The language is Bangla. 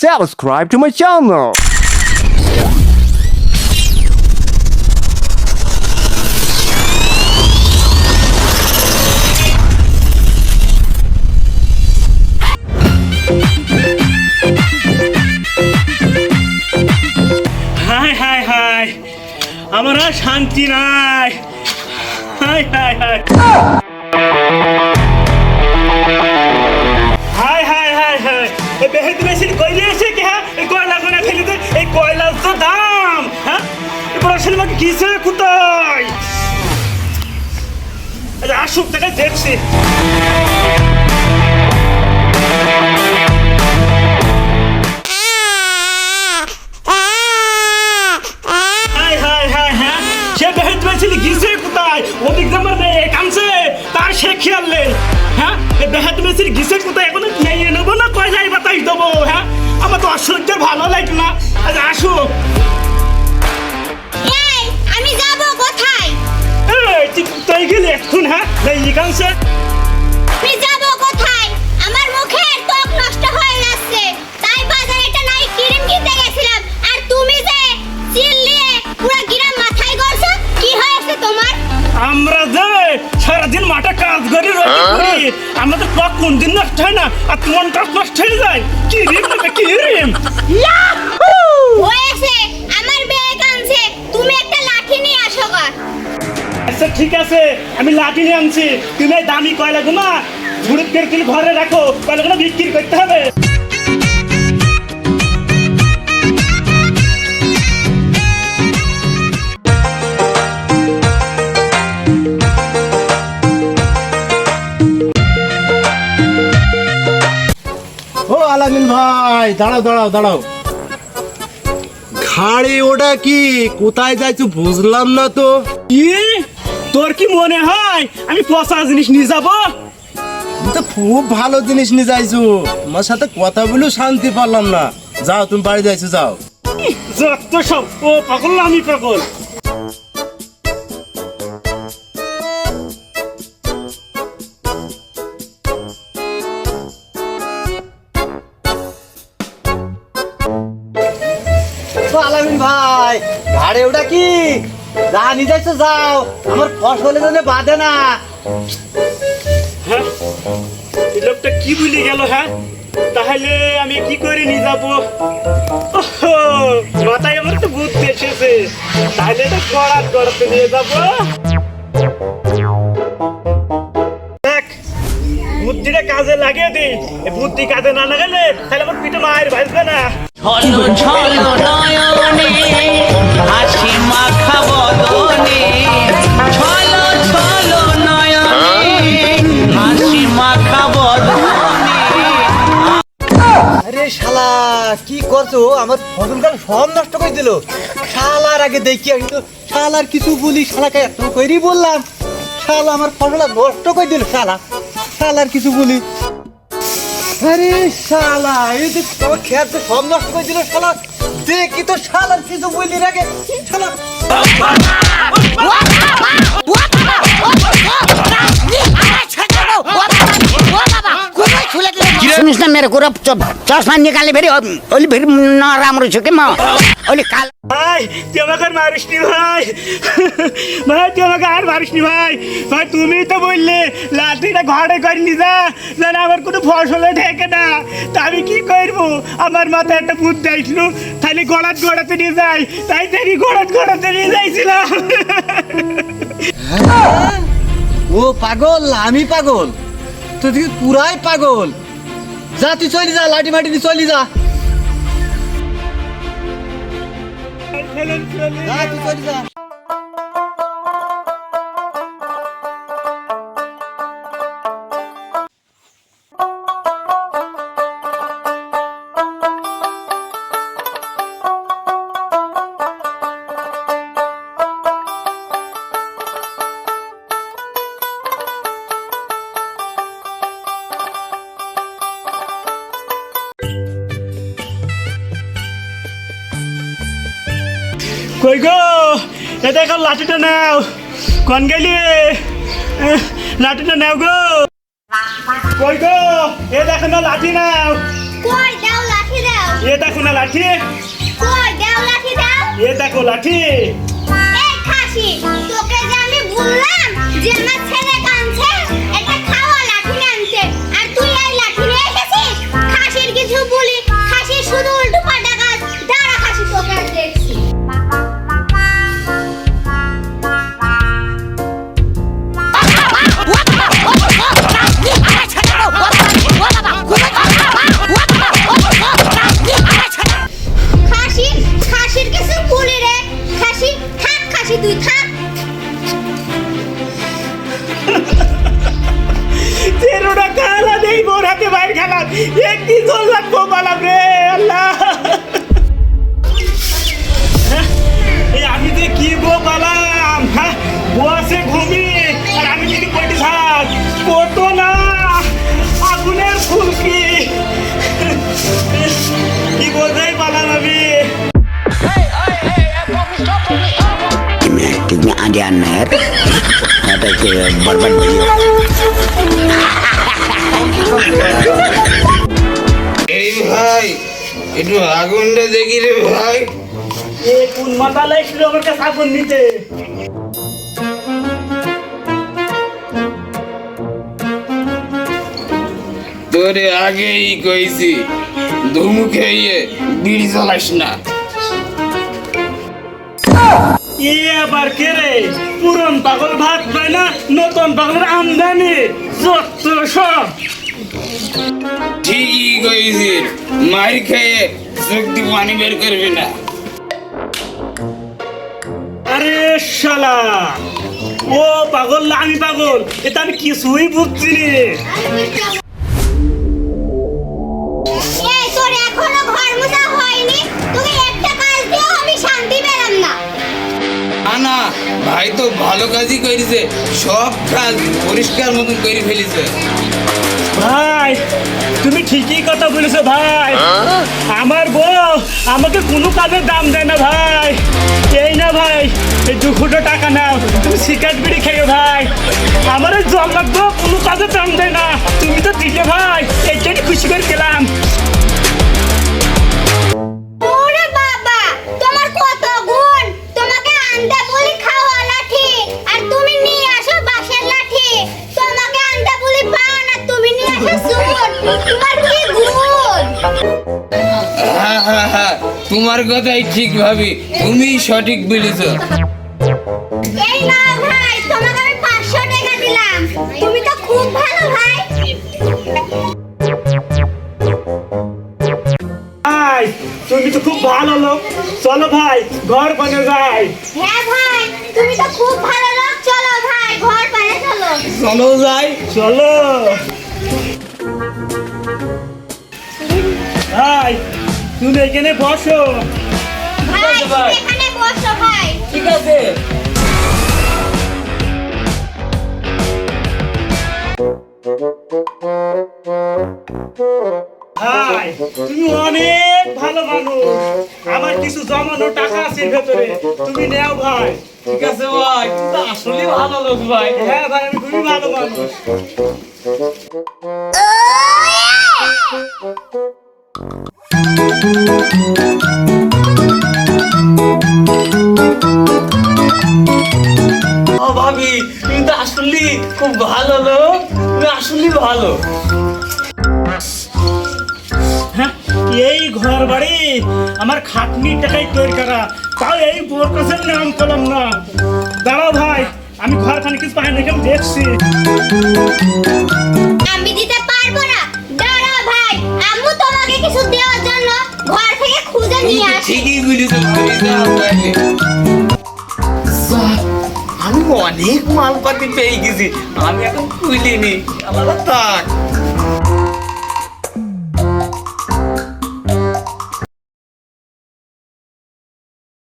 subscribe to my channel. হাই হাই হাই। আমার আর শান্তি নাই। হাই হাই হাই। হাই হাই হাই হাই। বেহেদ মেশিন আমাকে কিসে কোথায়? আসুক থেকে দেখছি। সে খেয়াল নেই। হ্যাঁ বেহেদ মেশিন গিয়েছে কোথায়? এখন নিয়ে নেব না, কয় দেবো হ্যাঁ? আমার তো অসহ্য ভালো লাগে না। আচ্ছা আসুক। আমি যাব কোথায়? এই তুই কোথায় গেলি এখন হ্যাঁ? এই কামছে আমি যাব কোথায়? আমার মুখের ত্বক নষ্ট হয়ে যাচ্ছে। তাই বাজারে একটা নাইট ক্রিম কিনতে গেছিলাম। আর তুমি যে চিল্লিয়ে পুরো গ্রাম মাথায় করছ কি হয়েছে তোমার? আমরা যে সারাদিন মাঠে কাজ করি রোজি করি আমাদের ত্বক কোন দিন নষ্ট হয় না? আর তোমার ত্বক নষ্ট হয়ে যায়? কি রিম কি রিম? হয়েছে। আচ্ছা ঠিক আছে আমি লাঠি নিয়ে আনছি। তুমি এই দামি কয়লা গুনা ঝুড়ি কেরকিল ঘরে রাখো কয়লা গুলো বিক্রি করতে হবে। ও আলামিন ভাই দাঁড়াও দাঁড়াও দাঁড়াও। ঘাড়ে ওটা কি? কোথায় যাইছো বুঝলাম না তো। কি? তোর কি মনে হয় আমি পচা জিনিস নিয়ে যাব? তো খুব ভালো জিনিস নিয়ে যাইছো। তোমার সাথে কথা বলেও শান্তি পারলাম না। যাও তুমি বাড়ি যাইছো যাও। যত সব ও পাগল না আমি পাগল? ভাই ঘাড়ে ওটা কি? যা নিয়ে যাইছো যাও। আমার ফসলের জন্য বাঁধে না। হ্যাঁ? এই লোকটা কি বলে গেল হ্যাঁ? তাহলে আমি কি করে নিয়ে যাব? মাথায় আমার তো বুদ্ধি এসেছে। তাহলে এটা করার করতে নিয়ে যাব। দেখ বুদ্ধিটা কাজে লাগিয়ে দিই এই বুদ্ধি কাজে না লাগালে তাহলে আমার পিঠে মায়ের ভাসবে না। আরে শালা, কি করছ? আমার ফসল সব নষ্ট করে দিল। শালার আগে দেখি কিন্তু শালার কিছু বলি শালাকে এত করি বললাম। শালা আমার ফসল নষ্ট করে দিল, শালা। শালার কিছু বলি। আরে শালা, এই যে আমার খেয়াল তো সব নষ্ট করে দিল, শালা। দেখি তো শালার কিছু বলি রাগে শালা। না করে চশমা নিকালে বেরি ওলি বেরি নরাম রয়েছে কে মা? ওলি কাল ভাই তুই আমাকে আর মারিস নি ভাই। ভাই তুই আমাকে আর মারিস ভাই। ভাই তুমি তো বললে লাঠিটা ঘরে করে নি যা যেন আমার কোনো ফসলে ঠেকে না। তা আমি কি করব? আমার মাথায় একটা বুদ্ধি আসলো। তাহলে গড়াত গড়াতে নিয়ে যাই। তাই তাই গড়াত গড়াতে নিয়ে যাইছিলাম। ও পাগল আমি পাগল। তো তুই পুরাই পাগল। যা তুই চলি যা লাঠি মাটি দিয়ে চলি যা। যা তুই চলি যা। কই গো? এ দেখো লাঠিটা নাও। কোন গেলি? লাঠিটা নাও গো। কই গো? এ দেখো না লাঠি নাও। কই দাও লাঠি দাও। এ লাঠি। কই দাও লাঠি দাও। এ দেখো লাঠি। এই খাসি তোকে যে আমি বললাম যে আমার ছেলে কাঁদছে এটা খাওয়া লাঠি আনতে আর তুই এই লাঠি নিয়ে এসেছিস? খাসির কিছু বলি বাইর খেলাম একটি জল লাগবো পালাম রে আল্লাহ হ্যাঁ, এই আমি যে কি গো পালাম হ্যাঁ বসে ঘুমি আর আমি যদি পড়ি থাক পড়তো না আগুনের ফুলকি কি বোঝাই পালাম আমি मैं ठीक में आ गया नहर आता के बर्बाद भइयो এই ভাই? একটু আগুনটা দেখি রে ভাই। এ কোন মাতালা এসেছিল আমার কাছে আগুন নিতে তোরে আগেই কইছি ধুমু খেয়ে বিড়ি চালাস না। এ আবার কে রে? পুরন পাগল ভাত পায় না নতুন পাগলের আমদানি যত সব। ঠিকই কইছি মার খেয়ে শক্তি পানি বের করবি না। আরে শালা ও পাগল না আমি পাগল এটা আমি কিছুই বুঝছি ভালো কাজই করেছে, সব কাজ পরিষ্কার মতন করে ফেলেছে। ভাই, তুমি ঠিকই কথা বলেছ ভাই। আমার বউ আমাকে কোনো কাজের দাম দেয় না ভাই। এই না ভাই, এই দু ফুটো টাকা নাও, তুমি সিগারেট বিড়ি খেয়ে ভাই। আমার এই জল লাগবো কোনো কাজের দাম দেয় না। তুমি তো দিলে ভাই, এইটাই খুশি তোমার কথাই ঠিক ভাবি। তুমি সঠিক বলেছ। এই নাও ভাই তোমাকে আমি পাঁচশো টাকা দিলাম। তুমি তো খুব ভালো ভাই। ভাই তুমি তো খুব ভালো লোক। চলো ভাই ঘর যাই হ্যাঁ ভাই তুমি তো খুব ভালো লোক। চলো ভাই ঘর পানে চলো। চলো যাই। চলো। ভাই তুমি এখানে বসো। ভাই আছে ভাই? এখানে বসো ভাই। ঠিক আছে। ভাই তুমি অনেক ভালো মানুষ। আমার কিছু জমানো টাকা আছে ভেতরে। তুমি নেও ভাই। ঠিক আছে ভাই। তুই তো আসলে ভালো লোক ভাই। হ্যাঁ ভাই আমি খুবই ভালো মানুষ। ভাবি তুমি তো আসলে। খুব ভালো লোক তুমি আসলে ভালো। হ্যাঁ, এই ঘর আমার খাটনির টাকাই করা। তাও এই বোর কাছে নাম পেলাম না। দাঁড়াও ভাই আমি ঘরখানে কিছু পাই না দেখছি। দিতে পারব না। দাঁড়াও ভাই আম্মু তোমাকে কিছু দেওয়ার জন্য ঠিকই তাহলে। আমি অনেক মালপাতি পেয়ে গেছি আমি এখন খুলিনি আমার থাক